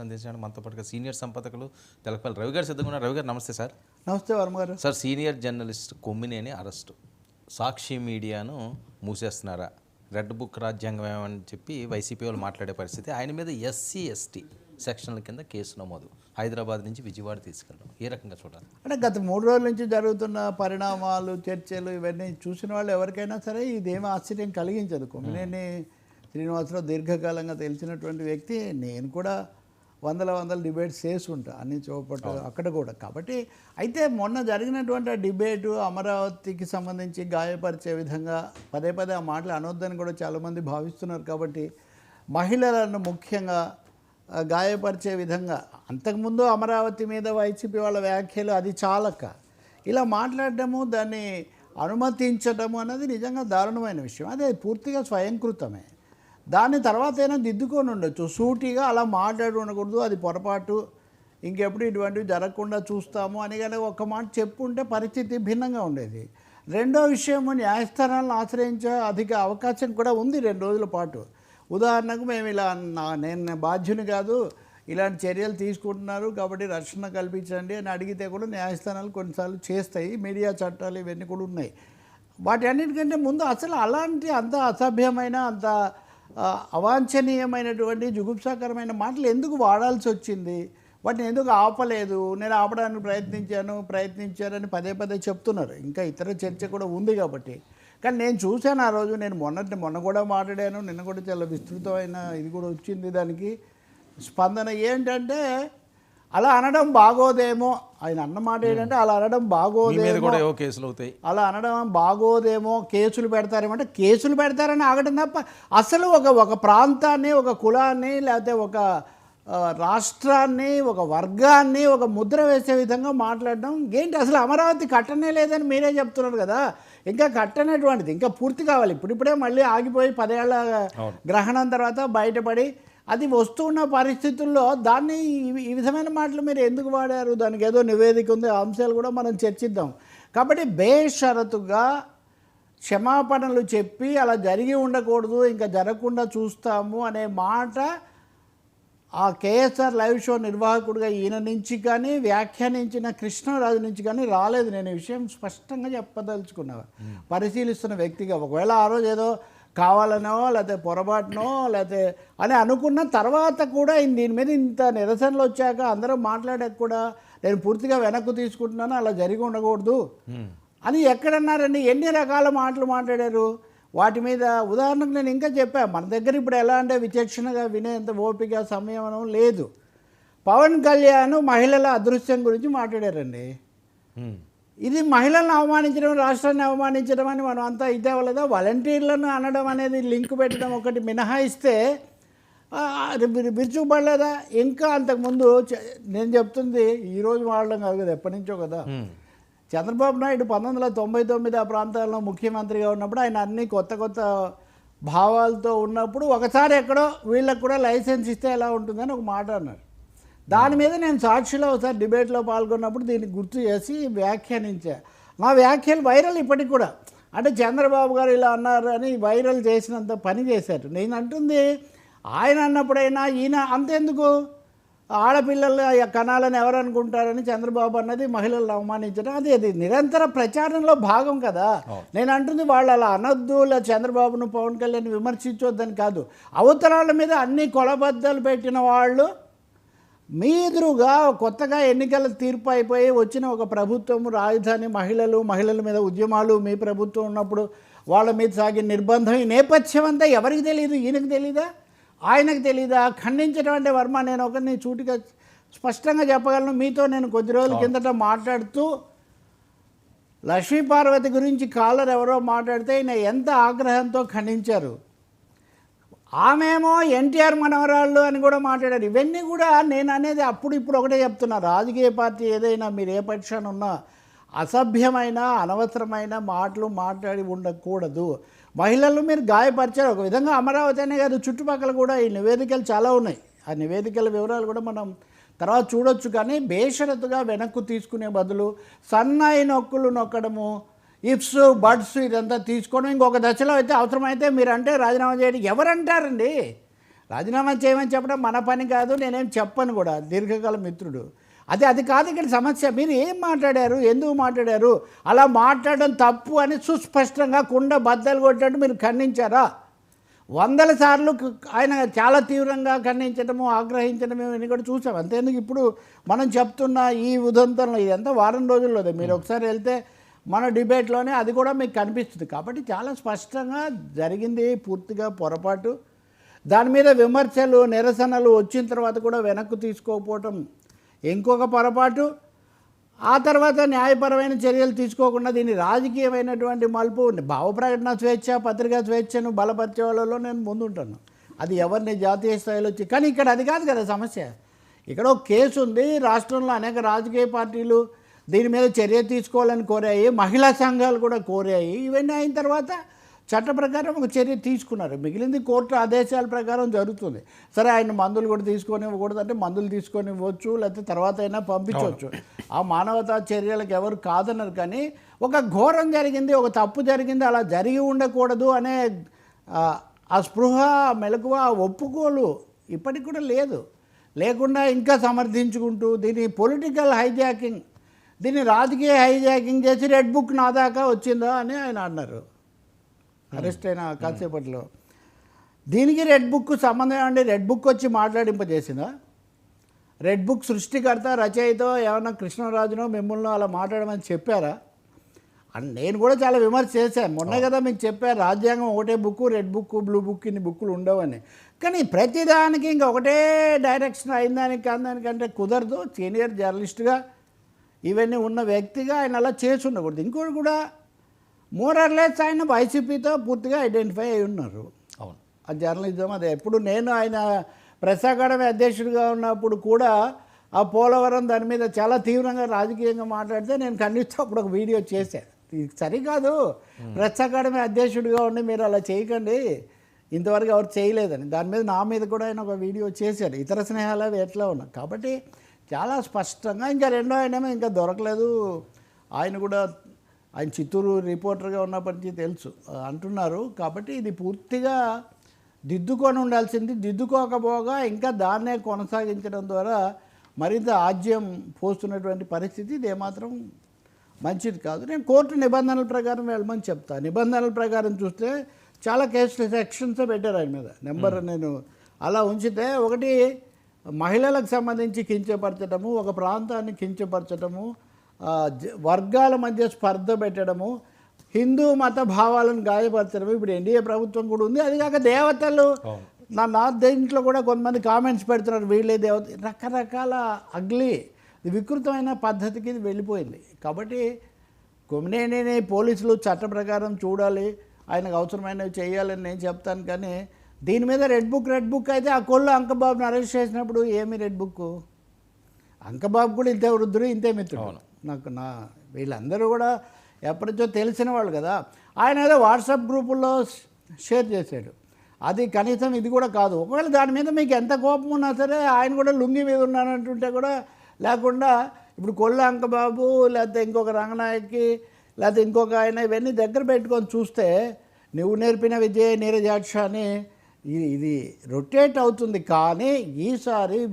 అందించడానికి మనతో పాటుగా సీనియర్ సంపాదకులు తెలపల్లి రవి గారు సిద్ధంగా రవి గారు నమస్తే సార్. నమస్తే వర్మ గారు. Sir senior journalist Kommineni arrest. Sakshi మీడియాను మూసేస్తున్నారా? రెడ్ బుక్ రాజ్యాంగం ఏమని చెప్పి వైసీపీ వాళ్ళు మాట్లాడే పరిస్థితి. ఆయన మీద ఎస్సీ ఎస్టీ సెక్షన్ల కింద కేసు నమోదు. హైదరాబాద్ నుంచి విజయవాడ తీసుకెళ్ళడం. ఏ రకంగా చూడాలి? అంటే గత మూడు రోజుల నుంచి జరుగుతున్న పరిణామాలు చర్చలు ఇవన్నీ చూసిన వాళ్ళు ఎవరికైనా సరే ఇదేమీ ఆశ్చర్యం కలిగించదు. కొమ్మినేని శ్రీనివాసరావు దీర్ఘకాలంగా తెలిసినటువంటి వ్యక్తి. నేను కూడా వందల వందల డిబేట్స్ చేసి ఉంటా అన్ని చూపట్టు అక్కడ కూడా. కాబట్టి అయితే మొన్న జరిగినటువంటి ఆ డిబేటు అమరావతికి సంబంధించి గాయపరిచే విధంగా పదే పదే ఆ మాటలు అనొద్దని కూడా చాలామంది భావిస్తున్నారు కాబట్టి మహిళలను ముఖ్యంగా గాయపరిచే విధంగా అంతకుముందు అమరావతి మీద వైసీపీ వాళ్ళ వ్యాఖ్యలు అది చాలక ఇలా మాట్లాడటము దాన్ని అనుమతించడము అన్నది నిజంగా దారుణమైన విషయం. అదే పూర్తిగా స్వయంకృతమే. దాని తర్వాత అయినా దిద్దుకొని ఉండొచ్చు. సూటిగా అలా మాట్లాడి ఉండకూడదు. అది పొరపాటు. ఇంకెప్పుడు ఇటువంటివి జరగకుండా చూస్తాము అని కానీ ఒక మాట చెప్పుంటే పరిస్థితి భిన్నంగా ఉండేది. రెండో విషయము న్యాయస్థానాలను ఆశ్రయించే అధిక అవకాశం కూడా ఉంది రెండు రోజుల పాటు. ఉదాహరణకు మేము ఇలా నా- నేను బాధ్యుని కాదు. ఇలాంటి చర్యలు తీసుకుంటున్నారు కాబట్టి రక్షణ కల్పించండి అని అడిగితే కూడా న్యాయస్థానాలు కొన్నిసార్లు చేస్తాయి. మీడియా చట్టాలు ఇవన్నీ కూడా ఉన్నాయి. వాటి అన్నిటికంటే ముందు అసలు అలాంటి అంత అసభ్యమైన అంత అవాంఛనీయమైనటువంటి జుగుప్సాకరమైన మాటలు ఎందుకు వాడాల్సి వచ్చింది? వాటిని ఎందుకు ఆపలేదు? నేను ఆపడానికి ప్రయత్నించాను ప్రయత్నించారని పదే పదే చెప్తున్నారు. ఇంకా ఇతర చర్చ కూడా ఉంది కాబట్టి. కానీ నేను చూశాను ఆ రోజు నేను మొన్నటి మొన్న కూడా మాట్లాడాను. నిన్న కూడా చాలా విస్తృతమైన ఇది కూడా వచ్చింది దానికి. స్పందన ఏంటంటే అలా అనడం బాగోదేమో. ఆయన అన్న మాట ఏంటంటే అలా అనడం బాగోదేమో. కేసులు అవుతాయి. అలా అనడం బాగోదేమో కేసులు పెడతారేమో అంటే కేసులు పెడతారని ఆగడం తప్ప అసలు ఒక ఒక ప్రాంతాన్ని ఒక కులాన్ని లేకపోతే ఒక రాష్ట్రాన్ని ఒక వర్గాన్ని ఒక ముద్ర వేసే విధంగా మాట్లాడడం ఏంటి? అసలు అమరావతి కట్టనే లేదని మీరే చెప్తున్నారు కదా. ఇంకా కట్టనటువంటిది ఇంకా పూర్తి కావాలి. ఇప్పుడిప్పుడే మళ్ళీ ఆగిపోయి పదేళ్ళ గ్రహణం తర్వాత బయటపడి అది వస్తున్న పరిస్థితుల్లో దాన్ని ఈ- విధమైన మాటలు మీరు ఎందుకు వాడారు? దానికి ఏదో నివేదిక ఉంది ఆ అంశాలు కూడా మనం చర్చిద్దాం. కాబట్టి బేషరతుగా క్షమాపణలు చెప్పి అలా జరిగి ఉండకూడదు ఇంకా జరగకుండా చూస్తాము అనే మాట ఆ కేఎస్ఆర్ లైవ్ షో నిర్వాహకుడిగా ఈయన నుంచి కానీ వ్యాఖ్యానించిన కృష్ణరాజు నుంచి కానీ రాలేదు. నేను ఈ విషయం స్పష్టంగా చెప్పదలుచుకున్నా పరిశీలిస్తున్న వ్యక్తిగా ఒకవేళ ఆ రోజు ఏదో కావాలనో లేకపోతే పొరపాటునో లేకపోతే అని అనుకున్న తర్వాత కూడా దీని మీద ఇంత నిరసనలు వచ్చాక అందరం మాట్లాడాక కూడా నేను పూర్తిగా వెనక్కు తీసుకుంటున్నాను అలా జరిగి ఉండకూడదు. అని ఎక్కడన్నారండి? ఎన్ని రకాల మాటలు మాట్లాడారు? వాటి మీద ఉదాహరణకు నేను ఇంకా చెప్పాను మన దగ్గర ఇప్పుడు ఎలా అంటే విచక్షణగా వినేంత ఓపిక సంయమనం లేదు. పవన్ కళ్యాణ్ మహిళల అదృశ్యం గురించి మాట్లాడారండి. ఇది మహిళలను అవమానించడం రాష్ట్రాన్ని అవమానించడం అని మనం అంతా ఇదే వాళ్ళదా? వాలంటీర్లను అనడం అనేది లింక్ పెట్టడం ఒకటి మినహాయిస్తే విరుచుకుపడలేదా? ఇంకా అంతకుముందు నేను చెప్తుంది ఈరోజు వాడడం కాదు కదా ఎప్పటి నుంచో కదా. చంద్రబాబు నాయుడు పంతొమ్మిది వందల తొంభై తొమ్మిది ఆ ప్రాంతాల్లో ముఖ్యమంత్రిగా ఉన్నప్పుడు ఆయన అన్ని కొత్త కొత్త భావాలతో ఉన్నప్పుడు ఒకసారి ఎక్కడో వీళ్ళకి కూడా లైసెన్స్ ఇస్తే ఎలా ఉంటుందని ఒక మాట అన్నారు. దాని మీద నేను సాక్షిలో ఒకసారి డిబేట్లో పాల్గొన్నప్పుడు దీన్ని గుర్తు చేసి వ్యాఖ్యానించా. నా వ్యాఖ్యలు వైరల్ ఇప్పటికి కూడా. అంటే చంద్రబాబు గారు ఇలా అన్నారు అని వైరల్ చేసినంత పని చేశారు. నేను అంటుంది ఆయన అన్నప్పుడైనా ఈయన అంతెందుకు? ఆడపిల్లలు కణాలను ఎవరు అనుకుంటారని చంద్రబాబు అన్నది మహిళలను అవమానించడం. అది అది నిరంతర ప్రచారంలో భాగం కదా. నేను అంటుంది వాళ్ళు అలా అనొద్దు లేదా చంద్రబాబును పవన్ కళ్యాణ్ విమర్శించొద్దని కాదు. అవతరాల మీద అన్ని కొలబద్దలు పెట్టిన వాళ్ళు మీ ఎదురుగా కొత్తగా ఎన్నికల తీర్పు అయిపోయి వచ్చిన ఒక ప్రభుత్వం రాజధాని మహిళలు మహిళల మీద ఉద్యమాలు మీ ప్రభుత్వం ఉన్నప్పుడు వాళ్ళ మీద సాగిన నిర్బంధం ఈ నేపథ్యం అంతా ఎవరికి తెలియదు ఈయనకు తెలీదా? ఆయనకు తెలీదా? ఖండించడం అంటే వర్మ నేను ఒకరిని చూటిగా స్పష్టంగా చెప్పగలను. మీతో నేను కొద్ది రోజుల కిందట మాట్లాడుతూ లక్ష్మీ పార్వతి గురించి కాలర్ ఎవరో మాట్లాడితే ఈయన ఎంత ఆగ్రహంతో ఖండించారు? ఆమెమో ఎన్టీఆర్ మనవరాళ్ళు అని కూడా మాట్లాడారు. ఇవన్నీ కూడా నేను అనేది అప్పుడు ఇప్పుడు ఒకటే చెప్తున్నా. రాజకీయ పార్టీ ఏదైనా మీరు ఏ పక్షాన ఉన్నా అసభ్యమైన అనవసరమైన మాటలు మాట్లాడి ఉండకూడదు. మహిళలు మీరు గాయపరిచారు. ఒక విధంగా అమరావతి అనే కాదు చుట్టుపక్కల కూడా ఈ నివేదికలు చాలా ఉన్నాయి. ఆ నివేదికల వివరాలు కూడా మనం తర్వాత చూడొచ్చు కానీ బేషరతుగా వెనక్కు తీసుకునే బదులు సన్నాయి నొక్కులు నొక్కడము ఇఫ్స్ బడ్స్ ఇదంతా తీసుకోవడం ఇంకొక దశలో అయితే అవసరమైతే మీరు అంటే రాజీనామా చేయడం. ఎవరంటారండి? రాజీనామా చేయమని చెప్పడం మన పని కాదు నేనేం చెప్పను కూడా. దీర్ఘకాల మిత్రుడు. అది అది కాదు ఇక్కడ సమస్య. మీరు ఏం మాట్లాడారు? ఎందుకు మాట్లాడారు? అలా మాట్లాడడం తప్పు అని సుస్పష్టంగా కుండ బద్దలు కొట్టినట్టు మీరు ఖండించారా? వందల సార్లు ఆయన చాలా తీవ్రంగా ఖండించడము ఆగ్రహించడము ఇవన్నీ కూడా చూసాం. అంతేందుకు ఇప్పుడు మనం చెప్తున్న ఈ ఉదంతంలో ఇదంతా వారం రోజుల్లోదే. మీరు ఒకసారి వెళ్తే మన డిబేట్లోనే అది కూడా మీకు కనిపిస్తుంది. కాబట్టి చాలా స్పష్టంగా జరిగింది పూర్తిగా పొరపాటు. దాని మీద విమర్శలు నిరసనలు వచ్చిన తర్వాత కూడా వెనక్కు తీసుకోకపోవటం ఇంకొక పొరపాటు. ఆ తర్వాత న్యాయపరమైన చర్యలు తీసుకోకుండా దీన్ని రాజకీయమైనటువంటి మలుపు భావప్రకటన స్వేచ్ఛ పత్రికా స్వేచ్ఛను బలపరిచే వాళ్ళలో నేను ముందుంటాను. అది ఎవరిని జాతీయ స్థాయిలో వచ్చి కానీ ఇక్కడ అది కాదు కదా సమస్య. ఇక్కడ ఒక కేసు ఉంది రాష్ట్రంలో అనేక రాజకీయ పార్టీలు దీని మీద చర్య తీసుకోవాలని కోరాయి మహిళా సంఘాలు కూడా కోరాయి. ఇవన్నీ అయిన తర్వాత చట్ట ప్రకారం ఒక చర్య తీసుకున్నారు. మిగిలింది కోర్టు ఆదేశాల ప్రకారం జరుగుతుంది. సరే ఆయన మందులు కూడా తీసుకొని ఇవ్వకూడదు అంటే మందులు తీసుకొని ఇవ్వచ్చు లేకపోతే తర్వాత అయినా పంపించవచ్చు. ఆ మానవతా చర్యలకు ఎవరు కాదన్నారు కానీ ఒక ఘోరం జరిగింది ఒక తప్పు జరిగింది అలా జరిగి ఉండకూడదు అనే ఆ, స్పృహ మెలకువ ఒప్పుకోలు ఇప్పటికి కూడా లేదు. లేకుండా ఇంకా సమర్థించుకుంటూ దీన్ని పొలిటికల్ హైజాకింగ్ దీన్ని రాజకీయ హైజాకింగ్ చేసి రెడ్ బుక్ నా దాకా వచ్చిందా అని ఆయన అన్నారు. అరెస్ట్ అయిన కాసేపట్లో. దీనికి రెడ్ బుక్ సంబంధం అండి రెడ్ బుక్ వచ్చి మాట్లాడింపజేసిందా? రెడ్ బుక్ సృష్టికర్త రచయిత ఏమన్నా కృష్ణరాజునో మిమ్మల్ని అలా మాట్లాడమని చెప్పారా? అండ్ నేను కూడా చాలా విమర్శ చేశాను. మొన్న కదా మీకు చెప్పారు రాజ్యాంగం ఒకటే book red book blue book ఇన్ని బుక్కులు ఉండవని. కానీ ప్రతిదానికి ఇంకా ఒకటే డైరెక్షన్ అయిందానికి కాదానికంటే కుదరదు. సీనియర్ జర్నలిస్ట్గా ఇవన్నీ ఉన్న వ్యక్తిగా ఆయన అలా చేసి ఉండకూడదు. ఇంకోటి కూడా మోరర్లెస్ ఆయన వైసీపీతో పూర్తిగా ఐడెంటిఫై అయి ఉన్నారు. అవును. ఆ జర్నలిజం అదే. ఎప్పుడు నేను ఆయన ప్రెస్ అకాడమీ అధ్యక్షుడిగా ఉన్నప్పుడు కూడా ఆ పోలవరం దాని మీద చాలా తీవ్రంగా రాజకీయంగా మాట్లాడితే నేను ఖండిస్తూ అప్పుడు ఒక వీడియో చేశాను ఇది సరికాదు. ప్రెస్ అకాడమీ అధ్యక్షుడిగా ఉండి మీరు అలా చేయకండి. ఇంతవరకు ఎవరు చేయలేదని. దాని మీద నా మీద కూడా ఆయన ఒక వీడియో చేశాడు ఇతర స్నేహాలు అవి ఎట్లా ఉన్నాయి. కాబట్టి చాలా స్పష్టంగా ఇంకా రెండో ఆయనేమో ఇంకా దొరకలేదు. ఆయన కూడా ఆయన చిత్తూరు రిపోర్టర్గా ఉన్నప్పటి నుంచి తెలుసు అంటున్నారు. కాబట్టి ఇది పూర్తిగా దిద్దుకొని ఉండాల్సింది. దిద్దుకోకపోగా ఇంకా దాన్నే కొనసాగించడం ద్వారా మరింత ఆజ్యం పోస్తున్నటువంటి పరిస్థితి ఇది ఏమాత్రం మంచిది కాదు. నేను కోర్టు నిబంధనల ప్రకారం వెళ్ళమని చెప్తా. నిబంధనల ప్రకారం చూస్తే చాలా కేసులు సెక్షన్స్ పెట్టారు ఆయన మీద. నెంబర్ నేను అలా ఉంచితే ఒకటి మహిళలకు సంబంధించి కించపరచడము ఒక ప్రాంతాన్ని కించపరచడము వర్గాల మధ్య స్పర్ధ పెట్టడము హిందూ మత భావాలను గాయపరచడం ఇప్పుడు ఎన్డీఏ ప్రభుత్వం కూడా ఉంది. అది కాక దేవతలు నా నా దీంట్లో కూడా కొంతమంది కామెంట్స్ పెడుతున్నారు వీళ్ళే దేవత రకరకాల అగ్లీ వికృతమైన పద్ధతికి ఇది వెళ్ళిపోయింది. కాబట్టి కొమ్మినేని పోలీసులు చట్ట ప్రకారం చూడాలి ఆయనకు అవసరమైనవి చేయాలని నేను చెప్తాను కానీ దీని మీద రెడ్ బుక్ రెడ్ బుక్ అయితే ఆ కొల్లు అంకబాబుని అరెస్ట్ చేసినప్పుడు ఏమి రెడ్ బుక్ అంకబాబు కూడా ఇంతే వృద్ధుడు ఇంతే మిత్రుడు. నాకు నా వీళ్ళందరూ కూడా ఎప్పటిచో తెలిసిన వాళ్ళు కదా. ఆయన ఏదో వాట్సాప్ గ్రూపుల్లో షేర్ చేశాడు. అది కనీసం ఇది కూడా కాదు. ఒకవేళ దాని మీద మీకు ఎంత కోపం ఉన్నా సరే ఆయన కూడా లుంగి మీద ఉన్నానంటుంటే కూడా లేకుండా ఇప్పుడు కొల్ల అంకబాబు లేకపోతే ఇంకొక రంగనాయక్కి లేకపోతే ఇంకొక ఆయన ఇవన్నీ దగ్గర పెట్టుకొని చూస్తే నువ్వు నేర్పిన విజయ నీరజాక్ష అని ఇది రొటేట్ అవుతుంది. కానీ ఈసారి